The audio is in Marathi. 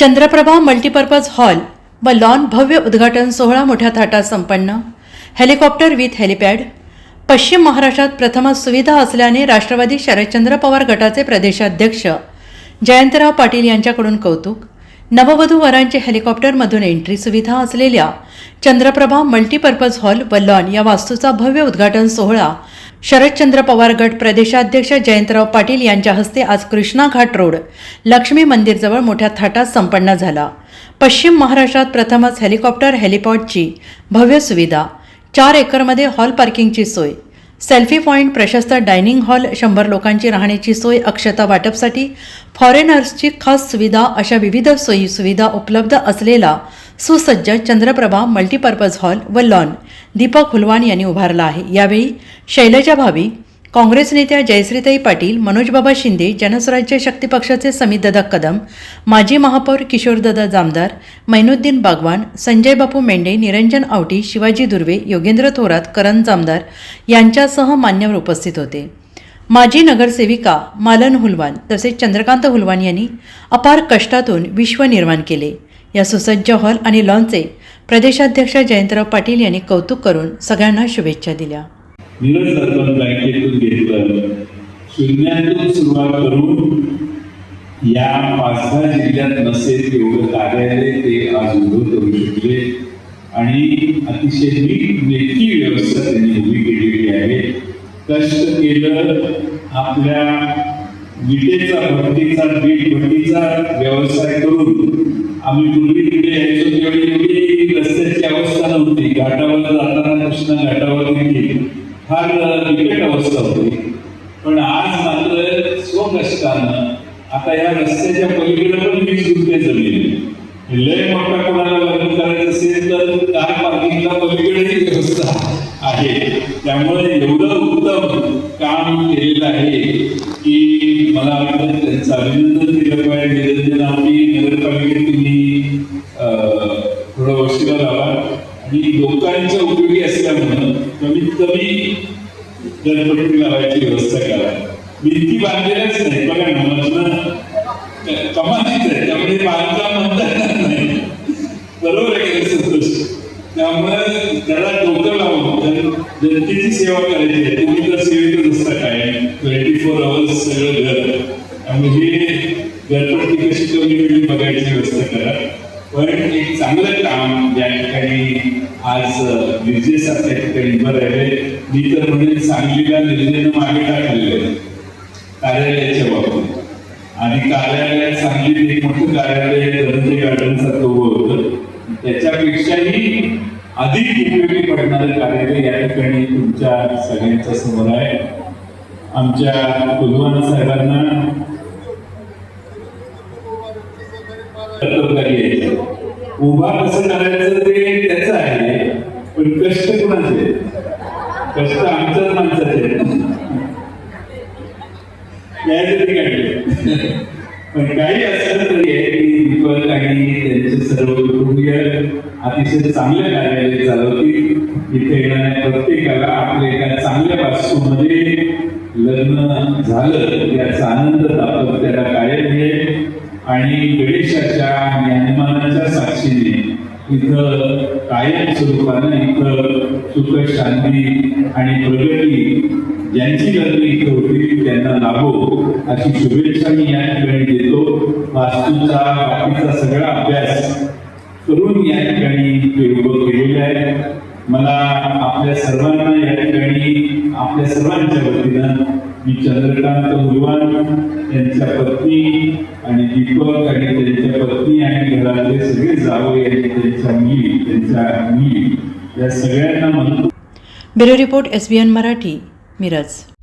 चंद्रप्रभा मल्टीपर्पज हॉल व लॉन भव्य उद्घाटन सोहळा मोठ्या थाटात संपन्न. Helicopter with helipad. पश्चिम महाराष्ट्रात प्रथमच सुविधा असल्याने राष्ट्रवादी शरदचंद्र पवार गटाचे प्रदेशाध्यक्ष जयंतराव पाटील यांच्याकडून कौतुक. नववधू वरांची हेलिकॉप्टरमधून एंट्री सुविधा असलेल्या चंद्रप्रभा मल्टीपर्पज हॉल व लॉन या वास्तूचा भव्य उद्घाटन सोहळा शरदचंद्र पवार गट प्रदेशाध्यक्ष जयंतराव पाटील यांच्या हस्ते आज कृष्णा घाट रोड लक्ष्मी मंदिरजवळ मोठ्या थाटात संपन्न झाला. पश्चिम महाराष्ट्रात प्रथमच हेलिकॉप्टर हेलिपॉडची भव्य सुविधा. चार एकरमध्ये हॉल पार्किंगची सोय. सेल्फी पॉईंट प्रशस्त डायनिंग हॉल शंभर लोकांची राहण्याची सोय अक्षता वाटपसाठी फॉरेनर्सची खास सुविधा अशा विविध सोयी सुविधा उपलब्ध असलेला सुसज्ज चंद्रप्रभा मल्टीपर्पज हॉल व लॉन. दीपक हुलवान यांनी उभारला आहे. यावेळी शैलजा भावी काँग्रेस नेत्या जयश्रीताई पाटील मनोजबाबा शिंदे जनस्वराज्य शक्ती पक्षाचे समितदादा कदम माजी महापौर किशोरदादा जामदार मैनुद्दीन बागवान संजय बापू मेंढे निरंजन आवटी शिवाजी दुर्वे योगेंद्र थोरात करण जामदार यांच्यासह मान्यवर उपस्थित होते. माजी नगरसेविका मालन हुलवान तसेच चंद्रकांत हुलवान यांनी अपार कष्टातून विश्व निर्माण केले. या सुसज्ज हॉल आणि लॉनचे प्रदेशाध्यक्ष जयंतराव पाटील यांनी कौतुक करून सगळ्यांना शुभेच्छा दिल्या. नीरज रतन बँकेतून घेतलं. शून्यातून सुरुवात करून या पाच सहा जिल्ह्यात नसेल तेवढं कार्यालय ते आज उभं करू शकले. आणि अतिशय नेटकी व्यवस्था त्यांनी उभी केलेली आहे. कष्ट केलं आपल्या विटेचा भट्टीचा वीट भट्टीचा व्यवसाय करून आम्ही पूर्वी तिकडे यायचो त्यावेळी एवढी रस्त्याची अवस्था नव्हती. घाटावर जाताना कृष्णा घाटावर फार बिकट अवस्था होती. पण आज मात्र स्वकष्टानं आता या रस्त्याच्या पलीकडे पण वीस गुंठे जमीन लय मोठा कोणाला लग्न करायचं असेल तर कार पार्किंगला पलीकडेही व्यवस्था आहे. त्यामुळे एवढं उत्तम काम केलेलं आहे की मला वाटतं त्यांचं अभिनंदन केलं पाहिजे. निरंजन आवडी नगरपालिकेत तुम्ही ही लोकांच्या उपयोगी असल्यामुळं कमीत कमी गणपती लावायची व्यवस्था करा. भिंती बांधलेल्याच नाही. बघा ना मधनं कमालीच आहे त्यामुळे बांधकाम म्हणता नाही. बरोबर आहे संतोष? त्यामुळे त्याला डोकं लावून जनतेची सेवा करायची आहे. तुम्ही तर सेवेतच असता काय? ट्वेंटी फोर आवर्स सगळं घर. त्यामुळे हे गणपती कशी कमी पण म्हणजे एक चांगलं काम या ठिकाणी आज निर्देशात त्या ठिकाणी उभं राहिले मी तर म्हणजे सांगलीला निर्देशन मागे टाकलेलं कार्यालयाच्या बाबतीत. आणि कार्यालयात सांगलीत एक मोठं कार्यालय धनंजय गार्डन सारखं उभं होतं. त्याच्यापेक्षाही अधिक उपयोगी पडणारं कार्यालय या ठिकाणी तुमच्या सगळ्यांच्या समोर आहे. आमच्या कुलवाना साहेबांना कर्तव्यकारी आहे. उभा कसं करायचं ते त्याचं आहे पण कष्ट कुणाचे? कष्ट आमच्याच माणसाचे यायचं ते पण काही असलं तरी आहे की दीपक आणि त्यांचे सर्व कुटुंबीय अतिशय चांगल्या कार्यालय चालवतील. इथे येणाऱ्या प्रत्येकाला आपल्या एका चांगल्या वास्तूमध्ये लग्न झालं याचा आनंद आपण त्याला कायम मिळेल आणि गणेशाच्या ज्ञानमानाच्या साक्षीने इथं कायम स्वरूपानं इथं सुख शांती आणि प्रगती ज्यांची गर्दी इथं होती त्यांना लाभो अशी शुभेच्छा मी या ठिकाणी देतो. वास्तूचा बाकीचा सगळा अभ्यास करून या ठिकाणी ते उभं केलेलं आहे. मला आपल्या सर्वांना या ठिकाणी आपल्या सर्वांच्या वतीनं मी चंद्रकांत मुलवान यांच्या पत्नी आणि दीपक आणि त्यांच्या पत्नी आणि घरातले सगळे जावई आणि त्यांच्या मुली त्यांच्या मुली. या सगळ्यांना म्हणतो. Bureau report S B N Marathi Miraj.